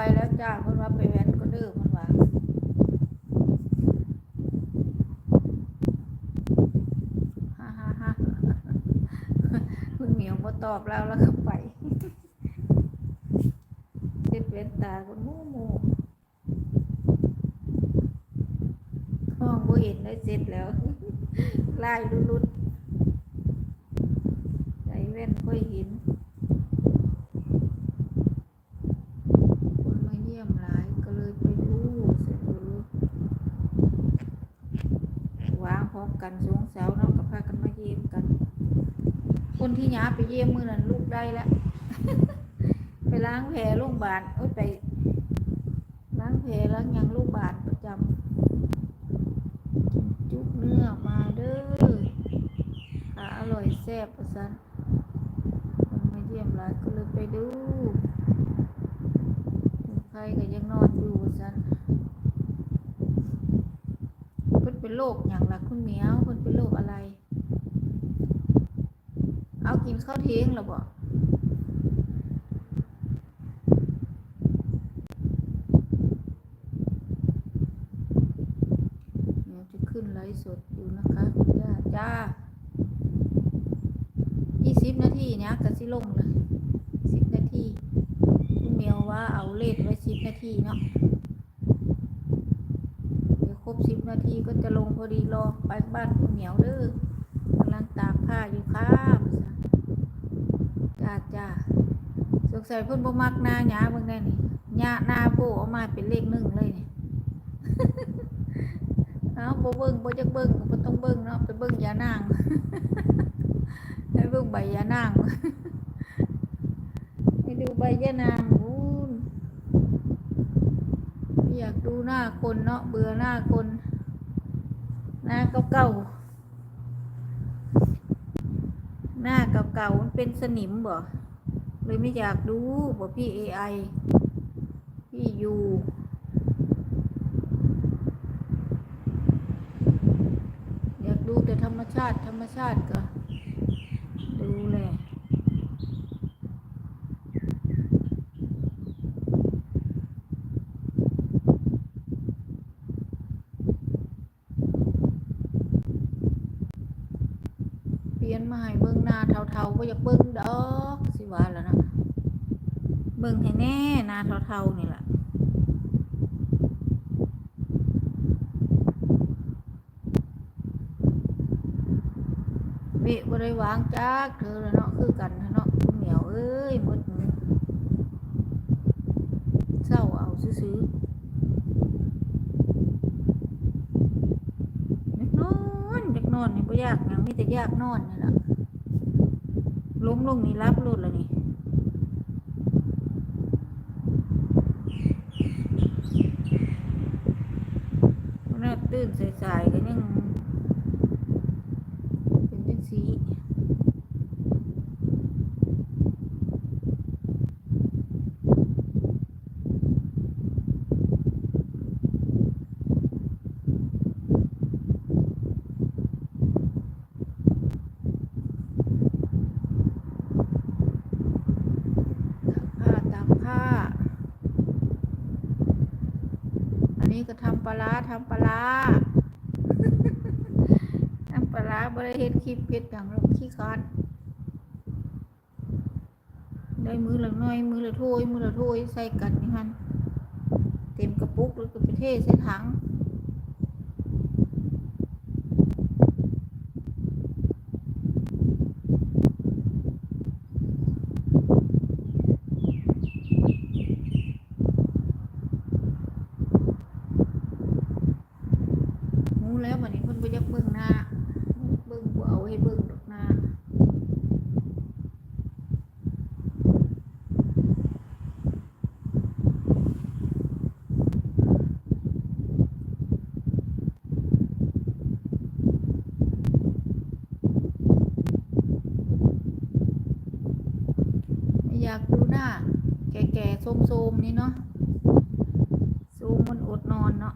ไปแล้วจ้าเพิ่นว่าไปแว้นก็เด้อเพิ่นว่าฮ่าฮ่าฮ่าคุณเหมียวบ่ตอบแล้วแล้วก็ไปเจ็ดเว้นตาคุณมูหมูห้องบ่เห็นได้เสร็จแล้วลายลุดๆใจเว้นค่อยเห็นมาเยี่ยมหลายก็เลยไปดูเสร็จเลย วางพร้อม กันสงสาเนาะก็พากันมาเยี่ยมกัน คนที่ย้าไปเยี่ยมมือนั้นลูกได้แล้ว ไปล้างแผลโรงพยาบาลโอ้ยไป ล้างแผลล้างยังโรงพยาบาลประจำกินจุกเนื้อมาเด้อขาอร่อยแซ่บประสันคนมาเยี่ยมหลายก็เลยไปดูใครก็ยังนอนอยู่ประสัน เพิ่นเป็น โรคอย่างละคุณเมียวเพิ่นเป็นโรคอะไร เอากินข้าวเที่ยงแล้วบ่เดี๋ยวจะขึ้นไลฟ์สดอยู่นะคะคุณย่าจ้ายี่สิบนาทีเนี้ยก็สิลงเลยสิบนาที คุณเมียวว่าเอาเลทไว้สิบนาทีเนาะ เดี๋ยวครบสิบนา ทีก็จะลงพอดีรอไปบ้านคุณเหมียวเด้อกำลังตากผ้าอยู่ค่ะจ้าจ้าสงสัยเพิ่นบ่มักหน้าหยาเบิ่งได้นี่หญ้าหน้าโผล่ออกมาเป็นเลขหนึ่งเลยนี่เอาบ่เบิ่งบ่จักเบิ่งบ่ต้องเบิ่งเนาะไปเบิ่งยานางไปเบิ่งใบยานางไปดูใบยานางอู้อยากดูหน้าคนเนาะเบื่อหน้าคน หน้าเก่าๆหน้าเก่าๆมันเป็นสนิมบ่เลยไม่อยากดูบ่พี่เอไอพี่ยูอยากดูแต่ธรรมชาติธรรมชาติก็ดูแหละ วียนมาให้เบิ่งหน้าเทาๆบ่อยากเบิ่งดอกสิว่าแล้วนะเบิ่งให้แน่หน้าเทาๆนี่ล่ะเบะบ่ได้วางจักเธอล้วเนาะคือกันเนาะคุณเหนียวเอ้ยมดเศร้าเอาซื่อๆอยากนอนอยากนอนนี่บ่อ ยากยังมีแต่ยากนอนนี่แหละล้มลงนี่รับรถแล้วนี่น่าตื่นสายๆก็ยังเป็นจังสีผ้าตากผ้า อันนี้ก็ทำปลาทำปลาทำปลาบริเฮ็ดคลิปเพ็ดอย่างเราขี้คอนได้มือละน้อย มือละถ้วยมือละถ้วยใส่กันนี่ฮันเต็มกระปุกแล้วก็ไปเทใส่ถัง หมูแล้ววันนี้เพิ่น บ่อยากเบิ่งหน้าเบิ่งบ่เอาให้เบิ่งดอกหน้าอยากดูหน้า แก่ๆโทรมๆนี่เนาะซูมมันอดนอนเนาะ